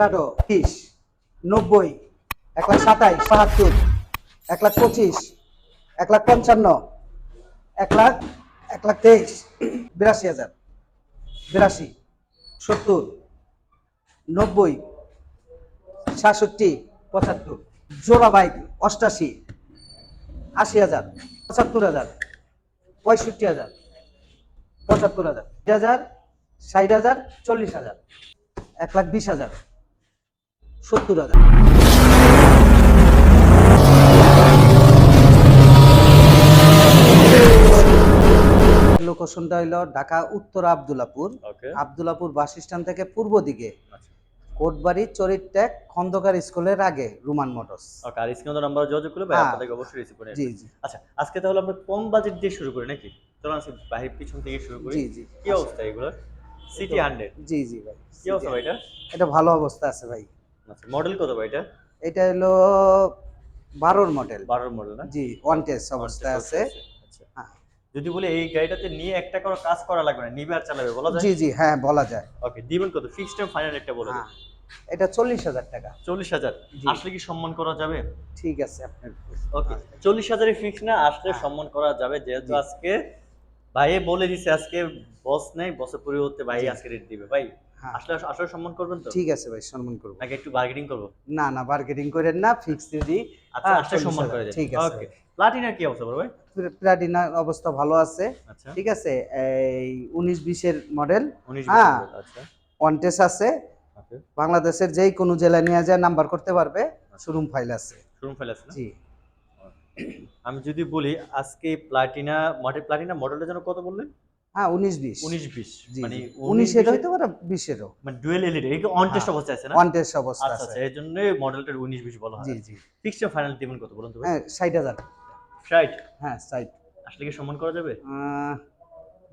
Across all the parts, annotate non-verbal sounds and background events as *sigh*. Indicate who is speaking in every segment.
Speaker 1: আঠারো তিরিশ, নব্বই এক লাখ সাতাইশ, বাহাত্তর এক লাখ পঁচিশ এক লাখ পঞ্চান্ন এক লাখ এক লাখ তেইশ, বিরাশি হাজার, বিরাশি, সত্তর, নব্বই, সাতষট্টি, পঁচাত্তর, জোড়া বাইক অষ্টাশি, আশি হাজার, পঁচাত্তর হাজার, পঁয়ষট্টি হাজার, পঁচাত্তর হাজার হাজার, ষাট হাজার, চল্লিশ হাজার এক লাখ বিশ হাজার। সত্তর হাজার। লোকেশনটা হইল ঢাকা উত্তর Abdullapur.
Speaker 2: Okay
Speaker 1: Abdullapur bus stand থেকে পূর্ব দিকে।
Speaker 2: আচ্ছা।
Speaker 1: কোটবাড়ি চরিত্যাগ খন্দকার স্কুলের আগে রুমান মোটরস।
Speaker 2: আর স্ক্রিনে নাম্বার যোগাযোগ করলে ভাই
Speaker 1: হ্যাঁ।
Speaker 2: আপনাদেরকে অবশ্যই রিসিভ করে
Speaker 1: জি জি।
Speaker 2: আচ্ছা আজকে তাহলে আমরা কম বাজেট দিয়ে শুরু করি নাকি? চলো আজকে বাহির পিছন থেকে শুরু করি।
Speaker 1: জি জি।
Speaker 2: কি অবস্থা এগুলোর? সিটি হান্ড্রেড
Speaker 1: জি জি ভাই
Speaker 2: কি অবস্থা ভাই এটা?
Speaker 1: এটা ভালো অবস্থা আছে ভাই।
Speaker 2: আচ্ছা মডেল কত ভাই এটা?
Speaker 1: এটা হলো বারোর মডেল
Speaker 2: বারোর মডেল না?
Speaker 1: জি ওয়ান টেস্ট অবস্থায় আছে।
Speaker 2: আচ্ছা।
Speaker 1: হ্যাঁ।
Speaker 2: যদি বলে এই গাড়িটাতে নিয়ে একটা করে কাজ করা লাগবে না নিবে আর চালাবে বলা যায়?
Speaker 1: জি জি হ্যাঁ বলা যায়।
Speaker 2: ওকে দিবেন কত? ফিক্সড টাইম ফাইনাল একটা বলে
Speaker 1: হ্যাঁ এটা চল্লিশ হাজার টাকা।
Speaker 2: চল্লিশ হাজার। আসলে কি সম্মান করা যাবে?
Speaker 1: ঠিক আছে আপনার
Speaker 2: ওকে চল্লিশ হাজারের ফিক্স না আসলে সম্মান করা যাবে। যেহেতু আজকে ভাইয়ে বলে দিছে আজকে বস নেই বসের পরিবর্তে ভাই আজকে রেট দিবে। ভাই
Speaker 1: হ্যাঁ
Speaker 2: আসলে আসলে সম্মান করবেন তো?
Speaker 1: ঠিক আছে ভাই সম্মান করব।
Speaker 2: নাকি একটু বার্গেনিং করব?
Speaker 1: না না মার্কেটিং করেন না ফিক্স দিদি
Speaker 2: আচ্ছা
Speaker 1: হ্যাঁ,
Speaker 2: আসলে সম্মান করে দেন।
Speaker 1: ঠিক আছে।
Speaker 2: ওকে প্লাটিনার কি অবস্থা ভাই?
Speaker 1: প্লাটিনা অবস্থা ভালো আছে।
Speaker 2: আচ্ছা।
Speaker 1: ঠিক আছে এই উনিশ বিশের মডেল
Speaker 2: উনিশ
Speaker 1: হ্যাঁ।
Speaker 2: আচ্ছা।
Speaker 1: ওয়ান্টেস আছে। বাংলাদেশের যেই কোনো জেলায় নিয়ে যায় নাম্বার করতে পারবে। শোরুম ফাইল আছে।
Speaker 2: শোরুম ফাইল আছে
Speaker 1: জি।
Speaker 2: আমি যদি বলি আজকে প্লাটিনা মডেল প্লাটিনা মডেলের জন্য কত বললেন?
Speaker 1: হ্যাঁ উনিশ বিশ।
Speaker 2: উনিশ বিশ মানে
Speaker 1: উনিশের
Speaker 2: 19
Speaker 1: হইতে পারে বিশেরও।
Speaker 2: মানে ডুয়েল এলইডি এই অন টেস্ট। অবস্থা আছে না?
Speaker 1: ওয়ান্টেস অবস্থা
Speaker 2: আচ্ছা
Speaker 1: আছে।
Speaker 2: আচ্ছা এই জন্য মডেলটার উনিশ বিশ বলা হয়।
Speaker 1: জি জি।
Speaker 2: ফিক্সড ফাইনাল পেমেন্ট কত বলুন তো
Speaker 1: হ্যাঁ ষাট হাজার।
Speaker 2: ষাট?
Speaker 1: হ্যাঁ ষাট।
Speaker 2: আসলে কি সম্মান করা যাবে?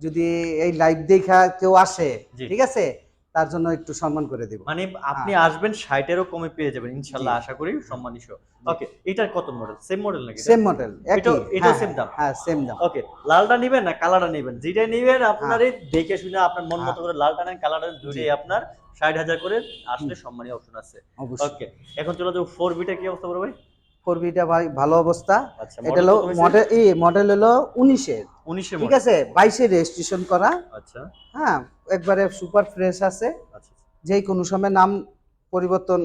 Speaker 1: যদি এই লাইভ দেখা কেউ আসে। ঠিক আছে? তার জন্য একটু সম্মান করে দিব।
Speaker 2: মানে আপনি আসবেন ষাটেরও কমে পেয়ে যাবেন ইনশাল্লাহ আশা করি সম্মানিত। ওকে এটার কত মডেল সেম মডেল নাকি?
Speaker 1: সেম মডেল একই।
Speaker 2: এটাও
Speaker 1: হ্যাঁ,
Speaker 2: দাম?
Speaker 1: হ্যাঁ সেম দাম।
Speaker 2: ওকে লালটা নিবেন না কালারটা নিবেন? যেটা নিবেন আপনার
Speaker 1: হ্যাঁ।
Speaker 2: দেখে শুনে আপনার মন মতো করে লালটা নেন কালারটা নেন দুটোই আপনার ষাট হাজার করে আসলে সম্মানীয় অপশন আছে। ওকে এখন চলে যাব ফোর বিটা কি অবস্থা বলব ভাই
Speaker 1: ফোর বিটা ভাই ভালো অবস্থা।
Speaker 2: আচ্ছা
Speaker 1: এটা হলো মডেল এই মডেল হলো উনিশের ঠিক আছে? বাইশে রেজিস্ট্রেশন করা।
Speaker 2: আচ্ছা।
Speaker 1: হ্যাঁ একবারে সুপার ফ্রেশ আছে।
Speaker 2: আচ্ছা
Speaker 1: যেই কোনো সময় নাম পরিবর্তন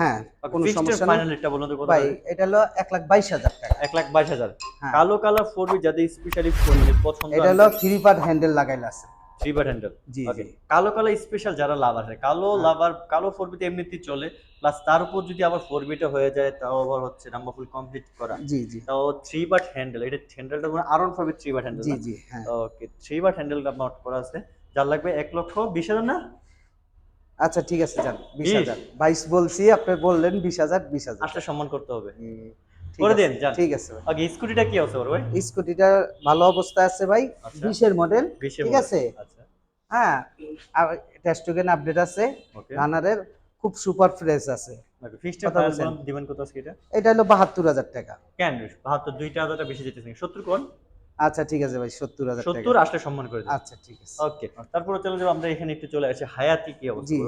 Speaker 1: হ্যাঁ কোনো সমস্যা
Speaker 2: ফাইনাল এটা বলুন তো কত
Speaker 1: ভাই এটা হলো এক লাখ বাইশ হাজার টাকা।
Speaker 2: লাখ বাইশ হাজার।
Speaker 1: হ্যাঁ।
Speaker 2: কালো কালার ফোর বি যাদের স্পেশালি পছন্দ
Speaker 1: এটা হলো থ্রি পার্ট হ্যান্ডেল লাগাইল আছে।
Speaker 2: থ্রি হ্যান্ডেল
Speaker 1: জি
Speaker 2: কালো কালো স্পেশাল যারা লাভার আছে কালো
Speaker 1: হ্যাঁ।
Speaker 2: লাভার কালো ফোর বিতে এমনিতেই চলে প্লাস তার উপর যদি আবার ফোর বিটা হয়ে যায় তাও আবার হচ্ছে নাম্বার ফুল কমপ্লিট করা।
Speaker 1: জি জি।
Speaker 2: তাও থ্রি বাট হ্যান্ডেল এটা হ্যান্ডেলটা কোনো আরন ফাইভের থ্রি বাট হ্যান্ডেল
Speaker 1: জি জি হ্যাঁ।
Speaker 2: ওকে থ্রি বাট হ্যান্ডেলটা নোট করা আছে। যার লাগবে এক লক্ষ বিশ হাজার না?
Speaker 1: আচ্ছা ঠিক আছে যান বিশ? হাজার। বাইশ বলছি আপনি বললেন বিশ হাজার বিশ হাজার।
Speaker 2: আসলে সম্মান করতে হবে। করে দেন,
Speaker 1: ঠিক আছে
Speaker 2: ওকে স্কুটিটা কি আছে ভাই?
Speaker 1: স্কুটিটা ভালো অবস্থা আছে ভাই
Speaker 2: আচ্ছা।
Speaker 1: বিশের মডেল ঠিক আছে?
Speaker 2: আচ্ছা।
Speaker 1: হ্যাঁ টেস্টোগেন আপডেট আছে রানারের খুব সুপার ফ্রেশ আছে?
Speaker 2: দিবেন কত এটা?
Speaker 1: এটা হলো বাহাত্তর হাজার টাকা।
Speaker 2: কেন বাহাত্তর দুইটা হাজারটা বেশি যেতেছে সত্তর কোন?
Speaker 1: আচ্ছা ঠিক আছে ভাই সত্তর হাজার
Speaker 2: সত্তর আসলে সম্মান করে
Speaker 1: আচ্ছা ঠিক আছে।
Speaker 2: ওকে তারপরে চলে যাব আমরা এখানে একটু চলে আসি। হায়াতি কি অবস্থা?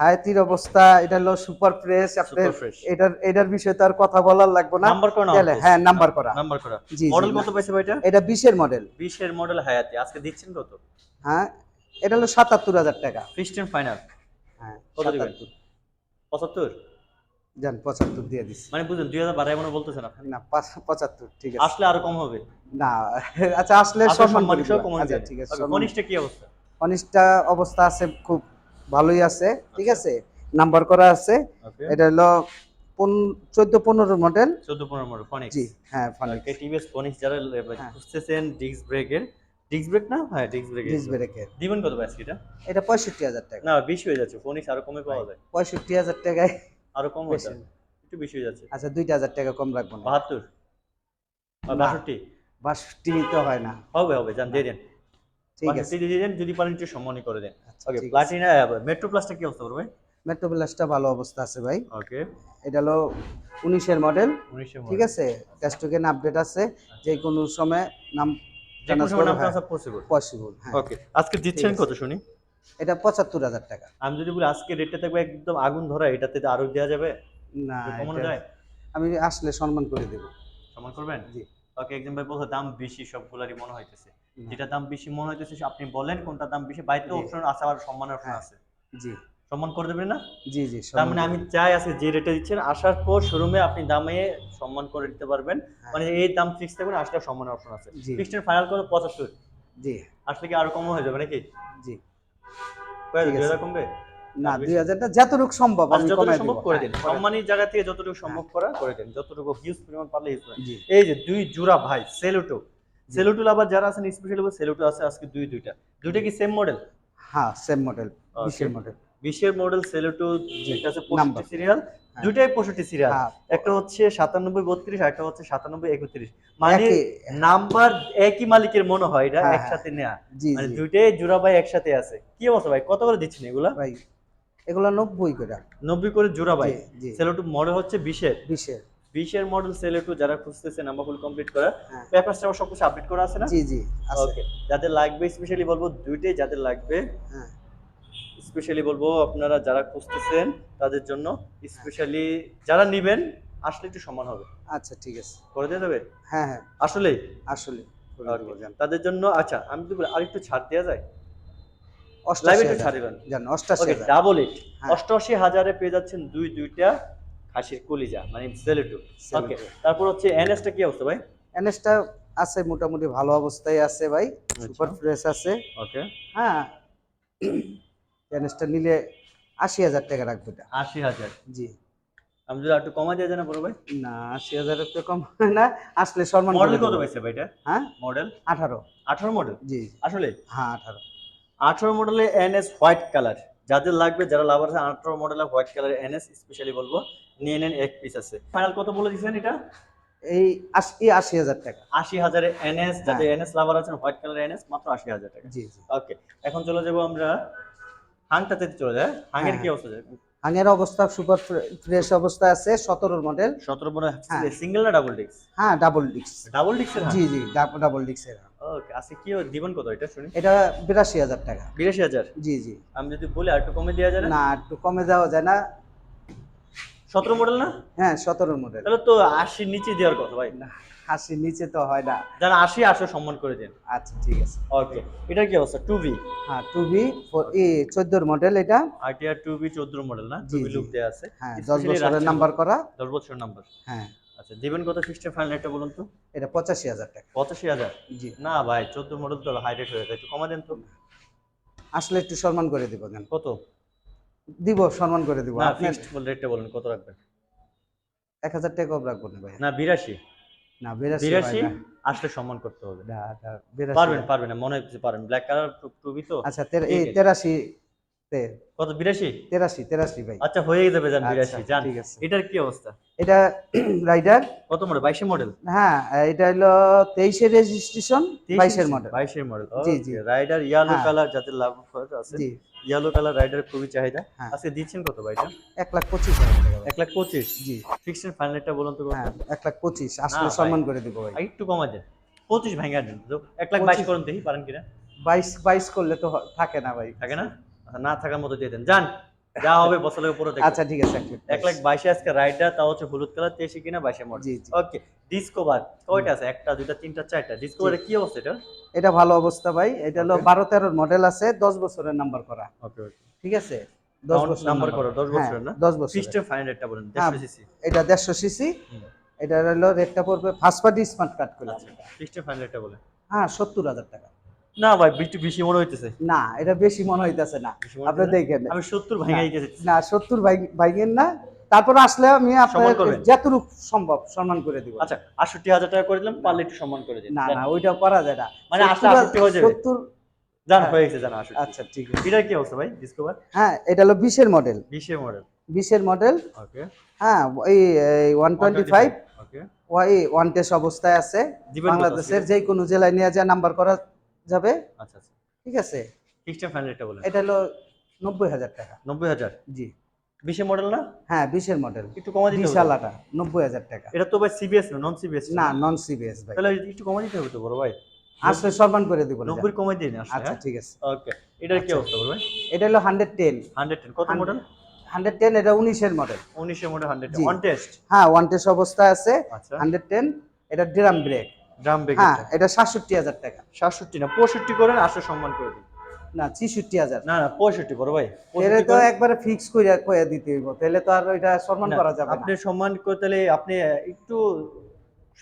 Speaker 1: হায়াতির অবস্থা এটা হলো সুপার ফ্রেশ আপনার এটার এটার বিষয়ে তো আর কথা বলার লাগবে না।
Speaker 2: নাম্বার করা
Speaker 1: তাহলে হ্যাঁ নাম্বার করা।
Speaker 2: নাম্বার করা। মডেল কত পাইছে ভাই এটা
Speaker 1: এটা বিশের মডেল
Speaker 2: বিশের মডেল হায়াতি। আজকে দিচ্ছেন কত?
Speaker 1: হ্যাঁ এটা হলো সাতাত্তর হাজার টাকা।
Speaker 2: ফিক্সড ফাইনাল
Speaker 1: হ্যাঁ
Speaker 2: কত দিবেন?
Speaker 1: 77
Speaker 2: পঁচাত্তর?
Speaker 1: যান পঁচাত্তর দিয়ে দিচ্ছি।
Speaker 2: মানে দুই হাজার বাড়াই মনে বলতেছেন আপনি।
Speaker 1: না পাঁচ- পঁচাত্তর ঠিক আছে।
Speaker 2: আসলে আরও কম হবে।
Speaker 1: না আচ্ছা আসলে সম্মান দিবো। আচ্ছা ঠিক আছে সম্মান-
Speaker 2: কনিষ্ঠটা কি অবস্থা?
Speaker 1: অনিষ্টা অবস্থা আছে খুব ভালোই আছে ঠিক
Speaker 2: আচ্ছা।
Speaker 1: আছে? নাম্বার করা আছে। এটা হলো চোদ্দ পনেরো মডেল
Speaker 2: 14 15 মডেল ফনিক্স
Speaker 1: জি হ্যাঁ ফানি
Speaker 2: ওকে টিভিএস ফনিক্স যারা
Speaker 1: হ্যাঁ।
Speaker 2: খুঁজতেছেন ডিস্ক ব্রেকের ডিস্ক ব্রেক না? হ্যাঁ ডিস্ক ব্রেকের
Speaker 1: ডিস ব্রেকের
Speaker 2: দিবেন কত পাইছে এটা?
Speaker 1: এটা পঁয়ষট্টি হাজার টাকা।
Speaker 2: না বেশি হয়ে যাচ্ছে ফনিক্স আরও কমে পাওয়া যায়।
Speaker 1: পঁয়ষট্টি হাজার টাকায়
Speaker 2: আরও কম হয়ে। একটু বেশি হয়ে যাচ্ছে।
Speaker 1: আচ্ছা দুইটা হাজার টাকা কম রাখব না।
Speaker 2: বাহাত্তর। বাষট্টি?
Speaker 1: বাষট্টি তো হয় না।
Speaker 2: হবে হবে যান দিয়ে দেন।
Speaker 1: ঠিক আছে।
Speaker 2: দিয়ে দেন যদি পারেন একটু সম্মানই করে দেন। ওকে প্লাটিনা মেট্রো প্লাসটা কি অবস্থা করবে
Speaker 1: মেট্রো প্লাসটা ভালো অবস্থা আছে ভাই।
Speaker 2: ওকে
Speaker 1: এটা হলো উনিশের মডেল ঠিক আছে? টেস্টোকেন আপডেট আছে। যে কোনো সময় নাম
Speaker 2: যে কোনো
Speaker 1: transfer
Speaker 2: সময় নাম। ট্রান্সফার পসিবল
Speaker 1: পসিবল
Speaker 2: ওকে আজকে দিচ্ছেন কত শুনি?
Speaker 1: এটা পঁচাত্তর হাজার টাকা।
Speaker 2: আমি যদি বলি আজকে রেটটা থাকবে একদম আগুন ধরা এটাতে আরও দেওয়া যাবে?
Speaker 1: না
Speaker 2: কমানো
Speaker 1: এটা-
Speaker 2: যায়?
Speaker 1: আমি আসলে সম্মান করে দেবো।
Speaker 2: সমান করবেন?
Speaker 1: জি।
Speaker 2: ওকে একজন ভাই বলছে দাম বেশি সবগুলারই মনে হইতেছে। যেটা দাম বেশি মনে হইতেছে আপনি বলেন কোনটা দাম বেশি বাইরে অপশন আছে আর সম্মানের অপশন
Speaker 1: হ্যাঁ।
Speaker 2: আছে।
Speaker 1: জি।
Speaker 2: সম্মান করে দেবেন না?
Speaker 1: জি জি
Speaker 2: তার মানে আমি চাই আছে যে রেটে দিচ্ছেন আসার পর শোরুমে আপনি দামে সম্মান করে দিতে পারবেন।
Speaker 1: হ্যাঁ।
Speaker 2: মানে এই দাম ফিক্স থাকবে না আসলে সম্মানের অপশন আছে। ফিক্সড ফাইনাল করে পঁচাত্তর।
Speaker 1: জি।
Speaker 2: আসলে কি আরও কম হয়ে যাবে নাকি?
Speaker 1: জি।
Speaker 2: কমবে?
Speaker 1: না। দুই হাজারটা যতটুকু সম্ভব আমি
Speaker 2: যতটুকু
Speaker 1: কমাই
Speaker 2: সম্ভব করে
Speaker 1: হ্যাঁ,
Speaker 2: দিন
Speaker 1: করে
Speaker 2: সম্মানিত জায়গা থেকে যতটুকু সম্ভব করা করে দিন। যতটুকু হিউজ পরিমাণ পারলে এই যে দুই জোড়া ভাই সেলুটো সেলুটো আবার যারা আছেন স্পেশালি সেলুটো আছে আজকে দুই দুইটা। দুইটা কি সেম মডেল
Speaker 1: হ্যাঁ সেম মডেল. বিশের মডেল
Speaker 2: বিশের মডেল সেলুটো যেটা আছে. পঁয়ষট্টি সিরিয়াল
Speaker 1: হ্যাঁ।
Speaker 2: দুইটাই পঁয়ষট্টি সিরিয়াল
Speaker 1: হ্যাঁ।
Speaker 2: একটা হচ্ছে সাতানব্বই বত্রিশ একটা হচ্ছে সাতানব্বই একত্রিশ। মানে নাম্বার একই মালিকের মনে হয় এটা
Speaker 1: হ্যাঁ,
Speaker 2: একসাথে নেয়া।
Speaker 1: জি
Speaker 2: মানে দুইটাই জোড়া ভাই একসাথে আছে। কি অবস্থা ভাই? কত করে দিচ্ছেন এগুলা?
Speaker 1: ভাই এগুলা নব্বই করে।
Speaker 2: নব্বই করে জোড়া ভাই।
Speaker 1: জি
Speaker 2: মডেল হচ্ছে বিশের।
Speaker 1: বিশের।
Speaker 2: বিশের মডেল সেলেটু যারা খুঁজতেছেন নাম্বার ফুল কমপ্লিট করা
Speaker 1: হ্যাঁ।
Speaker 2: পেপারসটা সব কিছু আপডেট করা আছে না?
Speaker 1: জি জি আছে।
Speaker 2: ওকে যাদের লাগবে স্পেশালি বলব দুইটাই যাদের লাগবে।
Speaker 1: হ্যাঁ।
Speaker 2: স্পেশালি বলব আপনারা যারা খুঁজতেছেন তাদের জন্য স্পেশালি যারা নিবেন আসলে একটু সমান হবে।
Speaker 1: আচ্ছা ঠিক আছে।
Speaker 2: করে দিয়ে দেবে?
Speaker 1: হ্যাঁ হ্যাঁ। আসলে আসলে.
Speaker 2: তাদের জন্য আচ্ছা আমি তো বলি আরেকটু ছাড় দেওয়া যায়? একটু
Speaker 1: হাজার।
Speaker 2: ডাবল এইট
Speaker 1: হ্যাঁ।
Speaker 2: অষ্টআশি হাজারে পেয়ে যাচ্ছেন দুই দুইটা খাসির কুলিজা মানে সেলেটু ওকে তারপর হচ্ছে এনএসটা কি অবস্থা ভাই?
Speaker 1: এনএসটা আছে মোটামুটি ভালো অবস্থায় আছে ভাই সুপার ফ্রেশ আছে।
Speaker 2: ওকে
Speaker 1: হ্যাঁ এনএসটা নিলে আশি হাজার টাকা রাখব এটা।
Speaker 2: আশি হাজার?
Speaker 1: জি।
Speaker 2: আমি যদি একটু কমা দিয়ে জানা বড় ভাই।
Speaker 1: না আশি হাজারের তো কম না আসলে সম্মান
Speaker 2: মডেল কত। পাইছে ভাই এটা?
Speaker 1: হ্যাঁ?
Speaker 2: মডেল
Speaker 1: আঠারো।
Speaker 2: আঠারো মডেল
Speaker 1: জি।
Speaker 2: আসলে?
Speaker 1: হ্যাঁ আঠারো।
Speaker 2: আঠারো মডেলে এনএস হোয়াইট কালার যাদের লাগবে যারা লাভার আছে আঠারো মডেলের হোয়াইট কালার এনএস স্পেশালি বলব। নিয়ে নেন এক পিস আছে। ফাইনাল কত বলে এটা?
Speaker 1: এই আশি আশি হাজার টাকা।
Speaker 2: আশি হাজারে এনএস যাদের। এনএস লাভার আছেন হোয়াইট কালার এনএস মাত্র আশি হাজার টাকা।
Speaker 1: জি জি।
Speaker 2: ওকে এখন চলে যাব আমরা হাংটাতে চলে যায় হাঙের কি। অবস্থা
Speaker 1: হাঙের অবস্থা সুপার ফ্রেশ অবস্থা আছে সতেরোর মডেল
Speaker 2: সতেরো মনে
Speaker 1: হ্যাঁ।
Speaker 2: সিঙ্গেল না ডাবল ডিস্ক
Speaker 1: হ্যাঁ ডাবল ডিক্স
Speaker 2: ডাবল ডিস্কের
Speaker 1: জি জি ডাবল ডিক্সের
Speaker 2: ওকে আজকে কি দিবেন কত এটা শুনি?
Speaker 1: এটা বিরাশি হাজার টাকা।
Speaker 2: বিরাশি হাজার?
Speaker 1: জি জি।
Speaker 2: আমি যদি বলি আর একটু কমে দেওয়া যায় না?
Speaker 1: একটু কমে যাওয়া যায় না।
Speaker 2: সতেরো মডেল না?
Speaker 1: হ্যাঁ সতেরো মডেল
Speaker 2: তাহলে তো আশির নিচে দেওয়ার কথা ভাই।
Speaker 1: হাসি নিচে তো হয় না।
Speaker 2: যারা আশি আসো সম্মান করে দেন।
Speaker 1: আচ্ছা ঠিক আছে।
Speaker 2: ওকে এটার কি অবস্থা? টু বি
Speaker 1: হ্যাঁ টু বি চোদ্দোর মডেল এটা।
Speaker 2: আরটিআর টু বি চোদ্দ মডেল না? টু বি লুক দেওয়া আছে।
Speaker 1: হ্যাঁ দশ বছরের নাম্বার করা।
Speaker 2: দশ বছর নাম্বার
Speaker 1: হ্যাঁ।
Speaker 2: আচ্ছা দিবেন কত সিস্টেম ফাইনাল একটা বলুন তো?
Speaker 1: এটা পঁচাশি হাজার টাকা।
Speaker 2: পঁচাশি হাজার?
Speaker 1: জি।
Speaker 2: না ভাই চোদ্দ মডেল তো হাই রেট হয়ে যায় একটু কমা দেন তো।
Speaker 1: আসলে একটু সম্মান করে দিব কেন?
Speaker 2: কত?
Speaker 1: দিব সম্মান করে দিব।
Speaker 2: না ফিক্সড রেটটা বলুন কত রাখবেন?
Speaker 1: এক হাজার টাকাও রাখব না ভাই।
Speaker 2: না বিরাশি।
Speaker 1: না বিরাশি
Speaker 2: বিরাশি?
Speaker 1: হয় না।
Speaker 2: আসলে সম্মান করতে হবে।
Speaker 1: না, না,
Speaker 2: পারবেন পারবেন না মনে হচ্ছে পারবেন। ব্ল্যাক কালার টুবি তো?
Speaker 1: আচ্ছা এই
Speaker 2: আছে।
Speaker 1: তেরাশি তে
Speaker 2: কত বিরাশি?
Speaker 1: তেরাশি তেরাশি ভাই।
Speaker 2: আচ্ছা হয়ে যাবে যান
Speaker 1: ঠিক আছে।
Speaker 2: এটার কি অবস্থা?
Speaker 1: এটা *clears throat* রাইডার।
Speaker 2: কত মডেল বাইশে মডেল
Speaker 1: হ্যাঁ এটা হলো তেইশের রেজিস্ট্রেশন বাইশের মডেল
Speaker 2: বাইশের মডেল
Speaker 1: জি, জি।
Speaker 2: Rider yellow. কালার যাদের লাভ আছে।
Speaker 1: জি।
Speaker 2: ইয়েলো কালার রাইডার খুবই চাহিদা।
Speaker 1: হ্যাঁ।
Speaker 2: আজকে দিচ্ছেন কত ভাই এটা?
Speaker 1: এক লাখ পঁচিশ
Speaker 2: এক লাখ পঁচিশ?
Speaker 1: জি।
Speaker 2: ফিক্সড ফাইনালটা বলুন তো
Speaker 1: হ্যাঁ এক লাখ পঁচিশ। আসলে সম্মান করে দিব ভাই।
Speaker 2: একটু কমা দেন। পঁচিশ ভাঙা দেন। তো এক লাখ বাইশ করুন দেখি পারেন কিনা?
Speaker 1: বাইশ বাইশ করলে তো থাকে না ভাই।
Speaker 2: থাকে না? না থাকার মতো দিয়ে দেন। যান। যা হবে বছরের উপরে দেখো
Speaker 1: আচ্ছা ঠিক আছে এক লাখ
Speaker 2: বাইশে আজকে রাইডার তাও হচ্ছে হলুদ কালার তেইশে কিনা বাইশে মডেল।
Speaker 1: জি জি।
Speaker 2: ওকে ডিসকভার কয়টা আছে? একটা দুইটা তিনটা চারটা। ডিসকভারের কি অবস্থা এটা?
Speaker 1: এটা ভালো অবস্থা ভাই। এটা হলো. বারো তেরোর মডেল আছে দশ বছরের নাম্বার করা।
Speaker 2: ওকে ওকে
Speaker 1: ঠিক আছে? দশ
Speaker 2: number করা, 10 বছরের না?
Speaker 1: দশ বছর
Speaker 2: সিস্টেম ফাইন রেটটা বলেন
Speaker 1: হ্যাঁ।
Speaker 2: দেড়শো সিসি
Speaker 1: এটা দেড়শো সিসি। এটা হলো রেটটা পড়বে ফার্স্ট পার্টি স্মার্ট কার্ড করে
Speaker 2: আচ্ছা সিস্টেম ফাইন রেটটা বলেন।
Speaker 1: হ্যাঁ সত্তর হাজার টাকা।
Speaker 2: না ভাই একটু বেশি মনে হইতেছে।
Speaker 1: না এটা বেশি মনে হইতেছে না। আপনি দেখেন।
Speaker 2: আমি সত্তর ভাঙাই গেছি।
Speaker 1: না সত্তর বাইকের না। তারপর আসলে আমি
Speaker 2: করবেন।
Speaker 1: যতটুকু সম্ভব সম্মান করে দিব।
Speaker 2: আচ্ছা আটষট্টি হাজার টাকা করে দিলাম পারলে একটু সম্মান করে দিন।
Speaker 1: না না ওইটা করা যায় না।
Speaker 2: মানে আসলে
Speaker 1: সত্তর-
Speaker 2: 68 হয়ে যাবে।
Speaker 1: সত্তর
Speaker 2: জান
Speaker 1: হ্যাঁ।
Speaker 2: হয়ে গেছে জান আটষট্টি।
Speaker 1: আচ্ছা ঠিক আছে।
Speaker 2: এটার কি অবস্থা ভাই ডিসকভার
Speaker 1: হ্যাঁ এটা হলো বিশের মডেল
Speaker 2: বিশের মডেল
Speaker 1: বিশের মডেল
Speaker 2: ওকে
Speaker 1: হ্যাঁ এই ওয়ান টোয়েন্টি ফাইভ
Speaker 2: ওকে
Speaker 1: ওই ওয়ান টেস্ট অবস্থায় আছে। বাংলাদেশের যে কোনো জেলায় নিয়ে যা নাম্বার করা যাবে?
Speaker 2: আচ্ছা আচ্ছা।
Speaker 1: ঠিক আছে?
Speaker 2: সিস্টেম ফাইন রেটটা বলেন।
Speaker 1: এটা হলো নব্বই হাজার টাকা।
Speaker 2: নব্বই হাজার?
Speaker 1: জি।
Speaker 2: বিশের মডেল না?
Speaker 1: হ্যাঁ বিশের মডেল
Speaker 2: একটু কমা দিতে
Speaker 1: বিশালাটা নব্বই হাজার টাকা।
Speaker 2: এটা তো ভাই সিবিএস না নন সিবিএস
Speaker 1: না নন সিবিএস ভাই।
Speaker 2: তাহলে একটু কমা দিতে হবে তো বড় ভাই?
Speaker 1: আসলে সম্মান করে দিব
Speaker 2: নব্বই কমাই দিন
Speaker 1: আচ্ছা
Speaker 2: আসলে
Speaker 1: ঠিক আছে।
Speaker 2: ওকে এটার কি
Speaker 1: আচ্ছা।
Speaker 2: অবস্থা বলবে
Speaker 1: এটা হলো হান্ড্রেড টেন।
Speaker 2: Hundred ten. কত মডেল
Speaker 1: হান্ড্রেড টেন এটা উনিশের মডেল
Speaker 2: উনিশে মডেল হান্ড্রেড ওয়ান টেস্ট
Speaker 1: হ্যাঁ ওয়ান টেস্ট অবস্থায় আছে। হান্ড্রেড টেন এটা ড্রাম ব্রেক
Speaker 2: ড্রাম বেগ
Speaker 1: হ্যাঁ এটা সাতষট্টি হাজার টাকা।
Speaker 2: সাতষট্টি না পঁয়ষট্টি করেন আসলে সম্মান করে দিন।
Speaker 1: না ছিষট্টি হাজার।
Speaker 2: না না পঁয়ষট্টি বড় ভাই 65
Speaker 1: তো। একবারে ফিক্স করে কয়ে দিতে হইব তাহলে তো আর ওইটা সম্মান করা যাবে না।
Speaker 2: আপনি সম্মান করতে আপনি একটু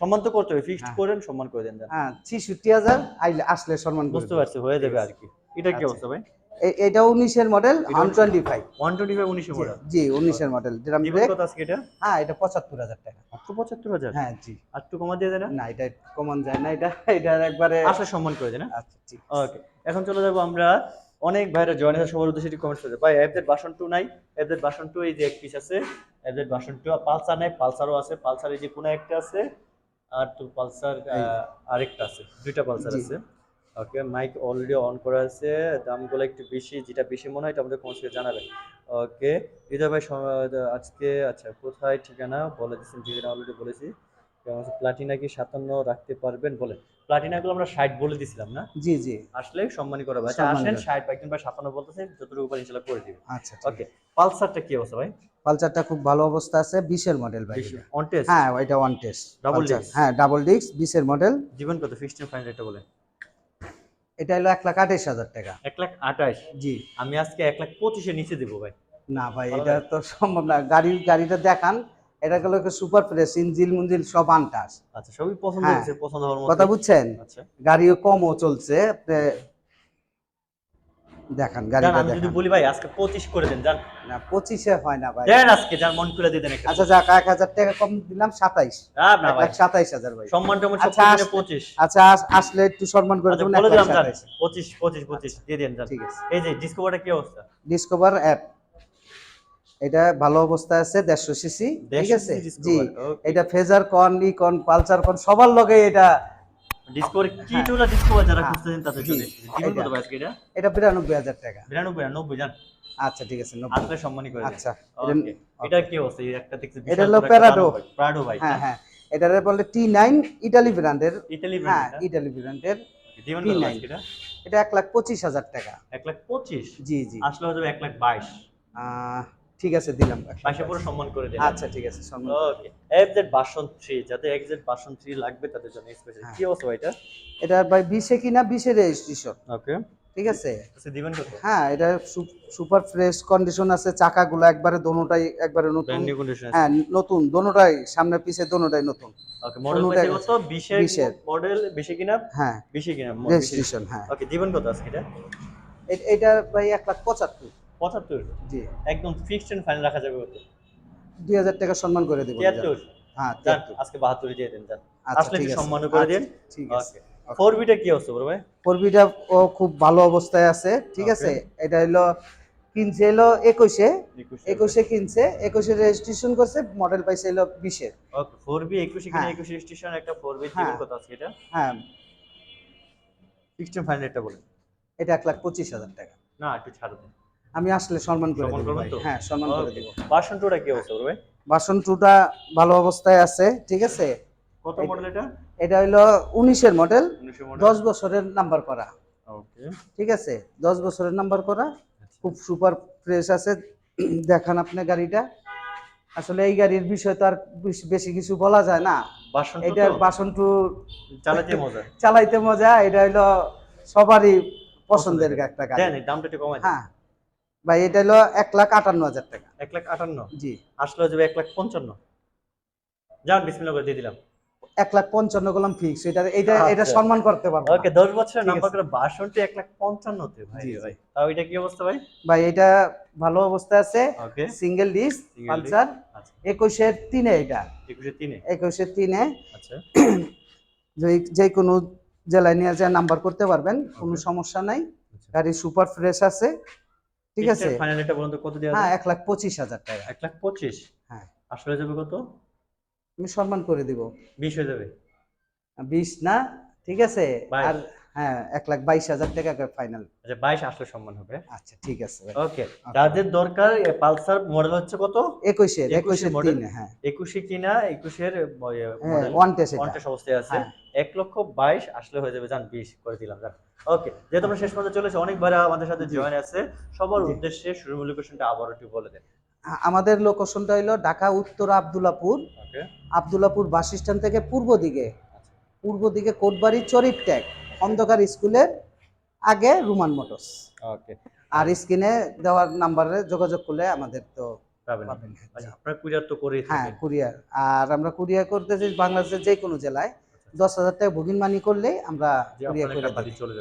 Speaker 2: সম্মান তো করতে হবে ফিক্সড
Speaker 1: হ্যাঁ।
Speaker 2: করেন সম্মান করে দেন।
Speaker 1: হ্যাঁ ছিষট্টি হাজার আইলে আসলে সম্মান
Speaker 2: বুঝতে পারছি হয়ে যাবে আর কি। এটা কি
Speaker 1: আচ্ছা।
Speaker 2: অবস্থা ভাই?
Speaker 1: এটা উনিশের মডেল
Speaker 2: এটা
Speaker 1: one twenty five
Speaker 2: one twenty five model
Speaker 1: জি উনিশের মডেল ড্রাম ব্রেক
Speaker 2: কত আজকে এটা?
Speaker 1: হ্যাঁ এটা পঁচাত্তর হাজার টাকা।
Speaker 2: মাত্র পঁচাত্তর হাজার?
Speaker 1: হ্যাঁ জি।
Speaker 2: আর একটু কমা দিয়ে দেন না
Speaker 1: এটা কমন যায় না এটা এটা একবারে
Speaker 2: আসলে সম্মান করে দেন
Speaker 1: আচ্ছা ঠিক
Speaker 2: ওকে এখন চলে যাব আমরা অনেক ভাইরা জয়েন আছে সবার উদ্দেশ্যে একটু কমেন্ট করতে ভাই এফজেড বাসন টু নাই এফজেড বাসন টু এই যে এক পিস আছে এফজেড বাসন টু পালসার নাই পালসারও আছে পালসার এই যে কোনো একটা আছে আর তো পালসার আরেকটা আছে দুইটা পালসার আছে। ওকে মাইক অলরেডি অন করা আছে। দামগুলো একটু বেশি যেটা বেশি মনে হয় এটা আমাদের কমেন্টসে জানাবেন। ওকে হৃদয় ভাই আজকে আচ্ছা কোথায় ঠিকানা? বলে দিচ্ছেন ঠিকানা অলরেডি বলেছি। প্লাটিনা কি সাতান্ন রাখতে পারবেন? বলে প্লাটিনাগুলো আমরা ষাট বলে দিছিলাম না?
Speaker 1: জি জি।
Speaker 2: আসলে সম্মানী করা হবে আচ্ছা আসেন। ষাট একজন ভাই সাতান্ন বলতেছে যতটুকু উপর ইনশাল্লাহ করে দিবে।
Speaker 1: আচ্ছা
Speaker 2: ওকে পালসারটা কি অবস্থা ভাই?
Speaker 1: পালসারটা খুব ভালো অবস্থা আছে বিশের মডেল ভাই এটা।
Speaker 2: অন টেস্ট
Speaker 1: হ্যাঁ এটা ওয়ান টেস্ট
Speaker 2: disc?
Speaker 1: হ্যাঁ ডাবল ডিস্ক বিশের মডেল
Speaker 2: জীবন কত ফিক্সড ফাইন রেটটা বলে
Speaker 1: এটা হলো এক লাখ আঠাইশ হাজার টাকা।
Speaker 2: এক লাখ আঠাশ
Speaker 1: জি।
Speaker 2: আমি আজকে এক লাখ পঁচিশের নিচে দেবো ভাই।
Speaker 1: না ভাই এটা তো সম্ভব না। গাড়ি গাড়িটা দেখান এটা গেল সুপার ফ্রেশ ইঞ্জিল মুঞ্জিল সব আনটাস।
Speaker 2: আচ্ছা সবই পছন্দ
Speaker 1: হ্যাঁ।
Speaker 2: হয়েছে পছন্দ হওয়ার
Speaker 1: কথা বুঝছেন?
Speaker 2: আচ্ছা।
Speaker 1: গাড়িও কমও চলছে দেখান গাড়িটা
Speaker 2: আমি যদি বলি ভাই আজকে পঁচিশ করে দেন জান।
Speaker 1: না পঁচিশে হয় না ভাই।
Speaker 2: দেন আজকে মন খুলে দিয়ে দেন একটা
Speaker 1: আচ্ছা যাক এক হাজার টাকা কম দিলাম সাতাইশ।
Speaker 2: আহ, না ভাই
Speaker 1: লাখ সাতাইশ হাজার ভাই।
Speaker 2: সম্মান টম্মান সব
Speaker 1: আচ্ছা, আচ্ছা আসলে একটু সম্মান করে দেবেন
Speaker 2: বলে
Speaker 1: এক
Speaker 2: দিলাম জান।
Speaker 1: সাতাইশ।
Speaker 2: পঁচিশ পঁচিশ পঁচিশ দিয়ে দেন
Speaker 1: ঠিক আছে।
Speaker 2: এই যে ডিসকভারটা কি অবস্থা?
Speaker 1: ডিসকভার অ্যাপ এটা ভালো অবস্থায় আছে দেড়শো সিসি ঠিক আছে? জি এটা ফেজার কন ই কন পালসার কন সবার লগে এটা
Speaker 2: ডিসকভার
Speaker 1: হ্যাঁ।
Speaker 2: ডিসকভার যারা। খুঁজতেছেন তাদের জন্য? জীবন কত ভাই এটা?
Speaker 1: এটা বিরানব্বই হাজার টাকা।
Speaker 2: বিরানব্বই আর নব্বই জান?
Speaker 1: আচ্ছা ঠিক আছে
Speaker 2: করে
Speaker 1: আচ্ছা
Speaker 2: এটা কি অবস্থা? এই একটা দেখছি
Speaker 1: এটা হলো
Speaker 2: ভাই
Speaker 1: হ্যাঁ হ্যাঁ। বলে ব্র্যান্ডের
Speaker 2: ইতালি
Speaker 1: হ্যাঁ
Speaker 2: ব্র্যান্ড
Speaker 1: ব্র্যান্ডের
Speaker 2: জীবন
Speaker 1: T9
Speaker 2: কত আজকে এটা?
Speaker 1: এটা এক লাখ পঁচিশ হাজার টাকা।
Speaker 2: এক লাখ পঁচিশ?
Speaker 1: জি জি।
Speaker 2: আসলে এক লাখ বাইশ।
Speaker 1: আহ, ঠিক আছে দিলাম।
Speaker 2: বাইশে পুরো সম্মান করে দেন
Speaker 1: আচ্ছা ঠিক আছে সম্মান
Speaker 2: ওকে এফজেড বাসন থ্রি যাদের এক্সেড বাসন থ্রি লাগবে তাদের জন্য স্পেশাল
Speaker 1: হ্যাঁ।
Speaker 2: কি অবস্থা এটা?
Speaker 1: এটা ভাই বিশে কিনা বিশে রেজিস্ট্রেশন
Speaker 2: ওকে
Speaker 1: ঠিক আছে?
Speaker 2: আচ্ছা দিবেন কত?
Speaker 1: হ্যাঁ এটা সুপার ফ্রেশ কন্ডিশন আছে চাকাগুলো একবারে দোনোটাই একবারে নতুন।
Speaker 2: ব্র্যান্ড নিউ কন্ডিশন
Speaker 1: হ্যাঁ নতুন দোনোটাই সামনে পিছে দোনোটাই নতুন।
Speaker 2: ওকে মডেল কত 20 এর
Speaker 1: 20 এর।
Speaker 2: মডেল বেশি কিনা?
Speaker 1: হ্যাঁ।
Speaker 2: 20 কিনা
Speaker 1: রেজিস্ট্রেশন হ্যাঁ।
Speaker 2: ওকে দিবেন কত আজকে এটা?
Speaker 1: এটা ভাই এক লাখ পঁচাত্তর জি।
Speaker 2: একদম ফিক্সড এন্ড ফাইনাল রাখা যাবে কত
Speaker 1: দুই হাজার টাকা সম্মান করে দেবো
Speaker 2: 73
Speaker 1: হ্যাঁ
Speaker 2: জান
Speaker 1: 73
Speaker 2: আজকে 72 দিয়ে দেন
Speaker 1: আচ্ছা
Speaker 2: আসলে একটু করে দিন।
Speaker 1: আচ্ছা, ঠিক আছে।
Speaker 2: 4 বিটা কি অবস্থা বড় ভাই?
Speaker 1: ফোরবিটা ও খুব ভালো অবস্থায় আছে ঠিক আছে? এটা হলো কিনছে হলো একুশে। একুশে কিনছে একুশে রেজিস্ট্রেশন করছে মডেল পাইছে হলো বিশের।
Speaker 2: ওকে 4B 21 কিনা
Speaker 1: হ্যাঁ।
Speaker 2: 21 স্টেশন একটা 4B
Speaker 1: হ্যাঁ।
Speaker 2: জীবন কত আজকে এটা?
Speaker 1: হ্যাঁ।
Speaker 2: এন্ড ফাইনাল এটা বলেন।
Speaker 1: এটা এক লাখ পঁচিশ হাজার টাকা।
Speaker 2: না একটু ছাড়। দেন
Speaker 1: আমি আসলে সম্মান করে? হ্যাঁ সম্মান করে দেবো।
Speaker 2: বাসন টুটা কি অবস্থা ভাই
Speaker 1: বাসন টুটা ভালো অবস্থায় আছে ঠিক আছে?
Speaker 2: কত মডেল এটা?
Speaker 1: এটা হলো উনিশের মডেল
Speaker 2: 1900 মডেল
Speaker 1: দশ বছরের নাম্বার করা।
Speaker 2: ওকে
Speaker 1: ঠিক আছে? দশ বছরের নাম্বার করা। খুব সুপার ফ্রেশ আছে। *clears throat* দেখান আপনি গাড়িটা। আসলে এই গাড়ির বিষয় তো আর বেশ- কিছু বলা যায় না।
Speaker 2: বাসন
Speaker 1: এটা বাসন টু
Speaker 2: চালাতে মজা। *laughs*
Speaker 1: চালাইতে মজা। এটা হলো সবারই পছন্দের একটা গাড়ি।
Speaker 2: দামটা একটু কমাই
Speaker 1: হ্যাঁ। ভাই এটা হলো এক লাখ আটান্ন হাজার টাকা।
Speaker 2: এক লাখ আটান্ন?
Speaker 1: জি।
Speaker 2: আসলে যাবে এক লাখ পঞ্চান্ন। যান বিসমিল্লাহ করে দিয়ে দিলাম।
Speaker 1: এক লাখ পঞ্চান্ন করলাম ফিক্স এটা এটা এটা
Speaker 2: আচ্ছা।
Speaker 1: সম্মান করতে পারব
Speaker 2: ওকে। দশ বছরের নাম্বার করে বাসনটি এক লাখ পঞ্চান্নতে ভাই।
Speaker 1: জি,
Speaker 2: ভাই। তাও এটা কি অবস্থা ভাই?
Speaker 1: ভাই এটা ভালো অবস্থায় আছে।
Speaker 2: Okay.
Speaker 1: Single disc
Speaker 2: disc,
Speaker 1: Pulsar.
Speaker 2: আচ্ছা।
Speaker 1: একুশের তিনে এটা।
Speaker 2: একুশে তিনে?
Speaker 1: একুশের তিনে।
Speaker 2: আচ্ছা। *clears throat*
Speaker 1: যে যে কোনো জেলায় নিয়ে যা নাম্বার করতে পারবেন কোনো সমস্যা নাই।
Speaker 2: আচ্ছা।
Speaker 1: গাড়ি সুপার ফ্রেশ আছে। ঠিক আছে?
Speaker 2: ফাইনাল এটা বলুন তো কত দেওয়া
Speaker 1: হ্যাঁ এক লাখ পঁচিশ হাজার টাকা।
Speaker 2: এক লাখ পঁচিশ?
Speaker 1: হ্যাঁ।
Speaker 2: আসলে যাবে কত?
Speaker 1: আমি সম্মান করে দিব।
Speaker 2: বিশ হয়ে যাবে।
Speaker 1: বিশ না? ঠিক আছে। আর হ্যাঁ এক লাখ বাইশ হাজার টাকা ফাইনাল
Speaker 2: আচ্ছা বাইশ আসলে সম্মান হবে।
Speaker 1: আচ্ছা ঠিক আছে
Speaker 2: ওকে যাদের দরকার পালসার মডেল হচ্ছে কত?
Speaker 1: একুশের
Speaker 2: একুশের?
Speaker 1: তিন হ্যাঁ।
Speaker 2: একুশে কিনা একুশের
Speaker 1: হ্যাঁ ওয়ান টেস্ট
Speaker 2: অবস্থায় আছে।
Speaker 1: হ্যাঁ।
Speaker 2: এক লক্ষ বাইশ আসলে হয়ে যাবে যান বিশ করে দিলাম যান ওকে যেহেতু আমরা শেষ পর্যন্ত চলেছি অনেকবার আমাদের সাথে। জয়েন আছে। সবার উদ্দেশ্যে শুরু লোকেশনটা আবার একটু বলে দেন।
Speaker 1: আমাদের লোকেশনটা হলো ঢাকা উত্তর আবদুল্লাপুর। আবদুল্লাপুর বাস স্ট্যান্ড থেকে পূর্ব দিকে। পূর্ব দিকে কোটবাড়ি চরিত ট্যাগ অন্ধকার স্কুলের আগে রুমান মোটরস
Speaker 2: ওকে
Speaker 1: আর স্ক্রিনে দেওয়ার নাম্বারে যোগাযোগ করলে আমাদের তো
Speaker 2: পাবেন। আচ্ছা কুরিয়ার তো করেই
Speaker 1: হ্যাঁ কুরিয়ার আর আমরা কুরিয়ার করতেছি বাংলাদেশের যে কোনো জেলায়। দশ হাজার টাকা বুকিং মানি করলেই আমরা কুরিয়ার করে
Speaker 2: চলে